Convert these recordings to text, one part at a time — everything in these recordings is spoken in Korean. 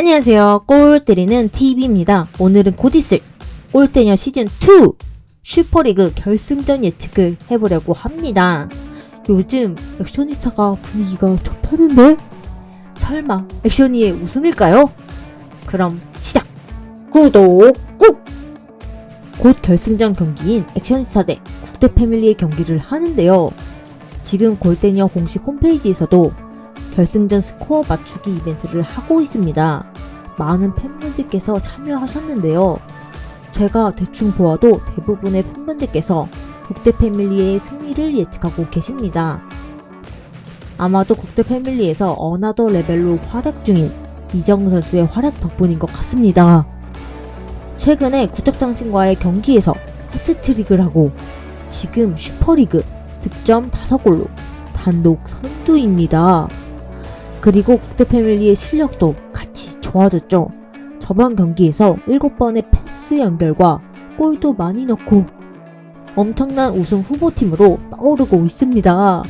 안녕하세요. 골 때리는 TV입니다. 오늘은 곧 있을 골대녀 시즌2 슈퍼리그 결승전 예측을 해보려고 합니다. 요즘 액션이스타가 분위기가 좋다는데? 설마 액션이의 우승일까요? 그럼 시작! 구독 꾹! 곧 결승전 경기인 액션스타 대 국대 패밀리의 경기를 하는데요. 지금 골대녀 공식 홈페이지에서도 결승전 스코어 맞추기 이벤트를 하고 있습니다. 많은 팬분들께서 참여하셨는데요. 제가 대충 보아도 대부분의 팬분들께서 국대 패밀리의 승리를 예측하고 계십니다. 아마도 국대 패밀리에서 어나더 레벨로 활약 중인 이정 선수의 활약 덕분인 것 같습니다. 최근에 구척장신과의 경기에서 해트트릭을 하고 지금 슈퍼리그 득점 5골로 단독 선두입니다. 그리고 국대 패밀리의 실력도 좋아졌죠. 저번 경기에서 7번의 패스 연결과 골도 많이 넣고 엄청난 우승 후보팀으로 떠오르고 있습니다.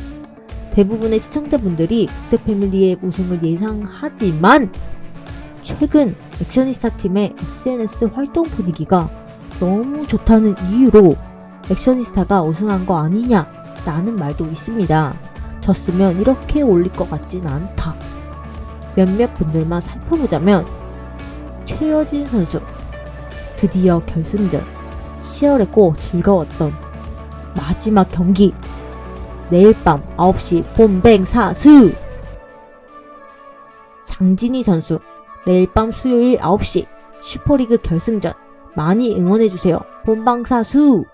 대부분의 시청자분들이 국대 패밀리의 우승을 예상하지만 최근 액션이스타 팀의 SNS 활동 분위기가 너무 좋다는 이유로 액션이스타가 우승한 거 아니냐 라는 말도 있습니다. 졌으면 이렇게 올릴 것 같진 않다. 몇몇 분들만 살펴보자면 최여진 선수 드디어 결승전 치열했고 즐거웠던 마지막 경기 내일 밤 9시 본뱅사수 장진희 선수 내일 밤 수요일 9시 슈퍼리그 결승전 많이 응원해주세요. 본방사수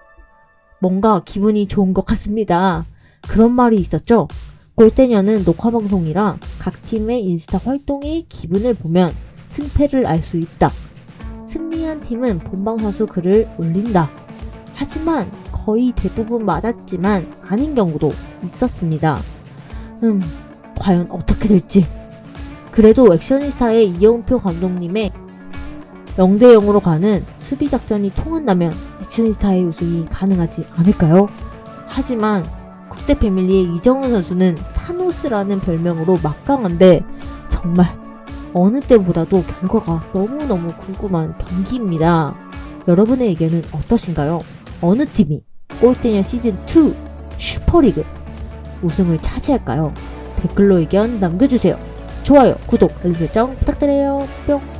뭔가 기분이 좋은 것 같습니다. 그런 말이 있었죠? 골대녀는 녹화 방송이라 각 팀의 인스타 활동의 기분을 보면 승패를 알 수 있다. 승리한 팀은 본방 사수 글을 올린다. 하지만 거의 대부분 맞았지만 아닌 경우도 있었습니다. 음, 과연 어떻게 될지. 그래도 액션이스타의 이영표 감독님의 0대 0으로 가는 수비 작전이 통한다면 액션이스타의 우승이 가능하지 않을까요? 하지만 국대 패밀리의 이정은 선수는 타노스라는 별명으로 막강한데 정말 어느 때보다도 결과가 너무너무 궁금한 경기입니다. 여러분의 의견은 어떠신가요? 어느 팀이 골대녀 시즌2 슈퍼리그 우승을 차지할까요? 댓글로 의견 남겨주세요. 좋아요, 구독, 알림 설정 부탁드려요. 뿅!